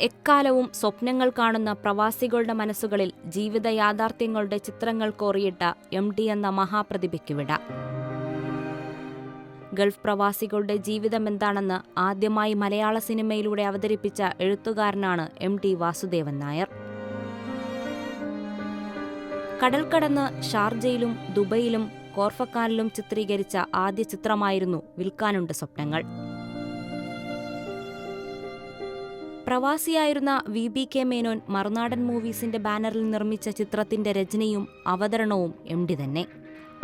എക്കാലവും സ്വപ്നങ്ങൾ കാണുന്ന പ്രവാസികളുടെ മനസ്സുകളിൽ ജീവിത യാഥാർത്ഥ്യങ്ങളുടെ ചിത്രങ്ങൾ കോറിയിട്ട എം ഡി എന്ന മഹാപ്രതിഭയ്ക്ക് വിട. ഗൾഫ് പ്രവാസികളുടെ ജീവിതം എന്താണെന്ന് ആദ്യമായി മലയാള സിനിമയിലൂടെ അവതരിപ്പിച്ച എഴുത്തുകാരനാണ് എം ടി വാസുദേവൻ നായർ. കടൽ കടന്ന് ഷാർജയിലും ദുബൈയിലും കോർഫക്കാനിലും ചിത്രീകരിച്ച ആദ്യ ചിത്രമായിരുന്നു വിൽക്കാനുണ്ട് സ്വപ്നങ്ങൾ. പ്രവാസിയായിരുന്ന V B K Menon Marunadan മൂവീസിന്റെ ബാനറിൽ നിർമ്മിച്ച ചിത്രത്തിന്റെ രചനയും അവതരണവും എം ഡി തന്നെ.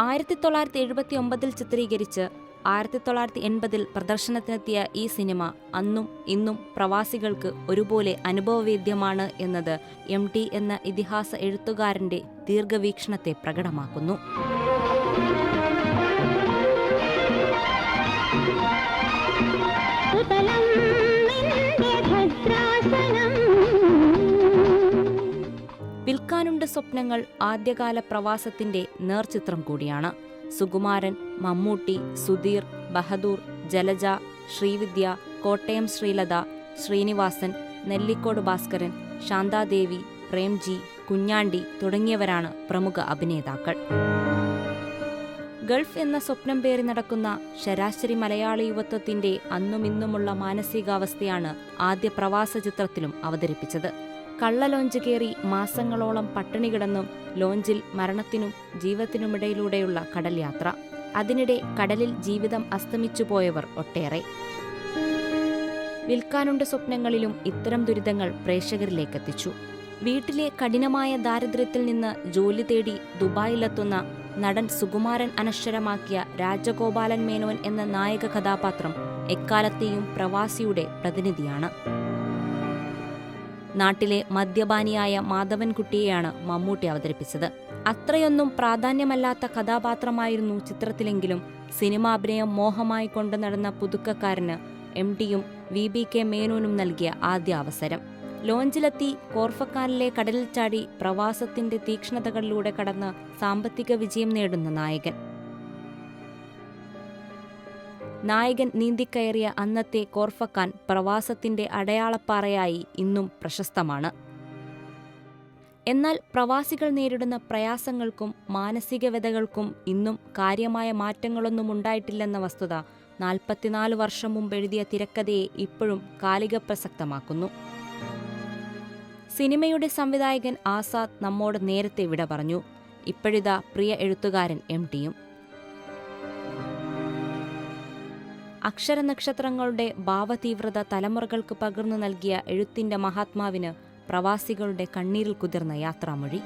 ആയിരത്തി തൊള്ളായിരത്തി എഴുപത്തി ഒമ്പതിൽ ചിത്രീകരിച്ച് ആയിരത്തി തൊള്ളായിരത്തി എൺപതിൽ പ്രദർശനത്തിനെത്തിയ ഈ സിനിമ അന്നും ഇന്നും പ്രവാസികൾക്ക് ഒരുപോലെ അനുഭവവേദ്യമാണ് എന്നത് എം ടി എന്ന ഇതിഹാസ എഴുത്തുകാരന്റെ ദീർഘവീക്ഷണത്തെ പ്രകടമാക്കുന്നു. വിൽക്കാനുണ്ട് സ്വപ്നങ്ങൾ ആദ്യകാല പ്രവാസത്തിന്റെ നേർചിത്രം കൂടിയാണ്. സുകുമാരൻ മമ്മൂട്ടി സുധീർ ബഹദൂർ ജലജ ശ്രീവിദ്യ കോട്ടയം ശ്രീലത ശ്രീനിവാസൻ നെല്ലിക്കോട് ഭാസ്കരൻ ശാന്താദേവി പ്രേംജി കുഞ്ഞാണ്ടി തുടങ്ങിയവരാണ് പ്രമുഖ അഭിനേതാക്കൾ. ഗൾഫ് എന്ന സ്വപ്നം പേറി നടക്കുന്ന ശരാശരി മലയാളി യുവത്വത്തിന്റെ അന്നുമിന്നുമുള്ള മാനസികാവസ്ഥയാണ് ആദ്യ പ്രവാസ ചിത്രത്തിലും അവതരിപ്പിച്ചത്. കള്ള ലോഞ്ച് കയറി മാസങ്ങളോളം പട്ടിണി കിടന്നും ലോഞ്ചിൽ മരണത്തിനും ജീവത്തിനുമിടയിലൂടെയുള്ള കടൽ യാത്ര. അതിനിടെ കടലിൽ ജീവിതം അസ്തമിച്ചു പോയവർ ഒട്ടേറെ. വിൽക്കാനുണ്ട് സ്വപ്നങ്ങളിലും ഇത്തരം ദുരിതങ്ങൾ പ്രേക്ഷകരിലേക്കെത്തിച്ചു. വീട്ടിലെ കഠിനമായ ദാരിദ്ര്യത്തിൽ നിന്ന് ജോലി തേടി ദുബായിലെത്തുന്ന നടൻ സുകുമാരൻ അനശ്വരമാക്കിയ രാജഗോപാലൻ മേനോൻ എന്ന നായക കഥാപാത്രം എക്കാലത്തെയും പ്രവാസിയുടെ പ്രതിനിധിയാണ്. നാട്ടിലെ മദ്യപാനിയായ മാധവൻകുട്ടിയെയാണ് മമ്മൂട്ടി അവതരിപ്പിച്ചത്. അത്രയൊന്നും പ്രാധാന്യമല്ലാത്ത കഥാപാത്രമായിരുന്നു ചിത്രത്തിലെങ്കിലും സിനിമാഭിനയം മോഹമായി കൊണ്ടു നടന്ന പുതുക്കക്കാരന് എം ഡിയും വി ബി കെ മേനോനും നൽകിയ ആദ്യ അവസരം. ലോഞ്ചിലെത്തി കോർഫക്കാനിലെ കടലിൽ ചാടി പ്രവാസത്തിന്റെ തീക്ഷ്ണതകളിലൂടെ കടന്ന് സാമ്പത്തിക വിജയം നേടുന്ന നായകൻ. നായകൻ നീന്തിക്കയറിയ അന്നത്തെ കോർഫക്കാൻ പ്രവാസത്തിന്റെ അടയാളപ്പാറയായി ഇന്നും പ്രശസ്തമാണ്. എന്നാൽ പ്രവാസികൾ നേരിടുന്ന പ്രയാസങ്ങൾക്കും മാനസിക വ്യതകൾക്കും ഇന്നും കാര്യമായ മാറ്റങ്ങളൊന്നും ഉണ്ടായിട്ടില്ലെന്ന വസ്തുത നാൽപ്പത്തിനാല് വർഷം മുമ്പ് എഴുതിയ തിരക്കഥയെ ഇപ്പോഴും കാലിക പ്രസക്തമാക്കുന്നു സിനിമയുടെ സംവിധായകൻ ആസാദ് നമ്മോട് നേരത്തെ വിട പറഞ്ഞു. ഇപ്പോഴിതാ പ്രിയ എഴുത്തുകാരൻ എം ടിയും. അക്ഷരനക്ഷത്രങ്ങളുടെ ഭാവതീവ്രത തലമുറകൾക്ക് പകർന്നു നൽകിയ എഴുത്തിന്റെ മഹാത്മാവിന് പ്രവാസികളുടെ കണ്ണീരിൽ കുതിർന്ന യാത്രാമൊഴി.